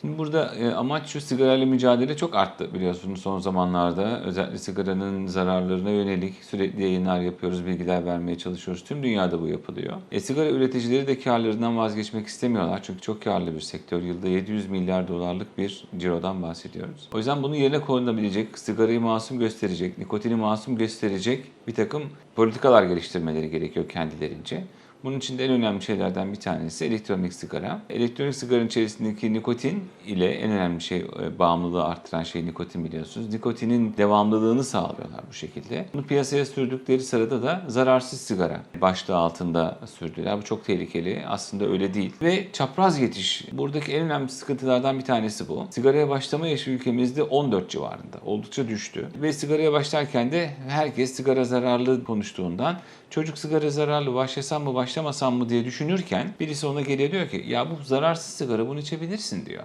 Şimdi burada e, amaç şu sigarayla mücadele çok arttı biliyorsunuz son zamanlarda. Özellikle sigaranın zararlarına yönelik sürekli yayınlar yapıyoruz, bilgiler vermeye çalışıyoruz. Tüm dünyada bu yapılıyor. E, sigara üreticileri de karlarından vazgeçmek istemiyorlar. Çünkü çok karlı bir sektör. Yılda 700 milyar dolarlık bir cirodan bahsediyoruz. O yüzden bunun yerine konulabilecek, sigarayı masum gösterecek, nikotini masum gösterecek bir takım politikalar geliştirmeleri gerekiyor kendilerince. Bunun için de en önemli şeylerden bir tanesi elektronik sigara. Elektronik sigaranın içerisindeki nikotin ile en önemli şey e, bağımlılığı arttıran şey nikotin biliyorsunuz. Nikotinin devamlılığını sağlıyorlar bu şekilde. Bunu piyasaya sürdükleri sırada da zararsız sigara başlığı altında sürdüler. Bu çok tehlikeli. Aslında öyle değil. Ve çapraz geçiş. Buradaki en önemli sıkıntılardan bir tanesi bu. Sigaraya başlama yaşı ülkemizde 14 civarında. Oldukça düştü. Ve sigaraya başlarken de herkes sigara zararlı konuştuğundan çocuk sigara zararlı başlasam mı başlamasam mı diye düşünürken birisi ona geliyor diyor ki ya bu zararsız sigara bunu içebilirsin diyor.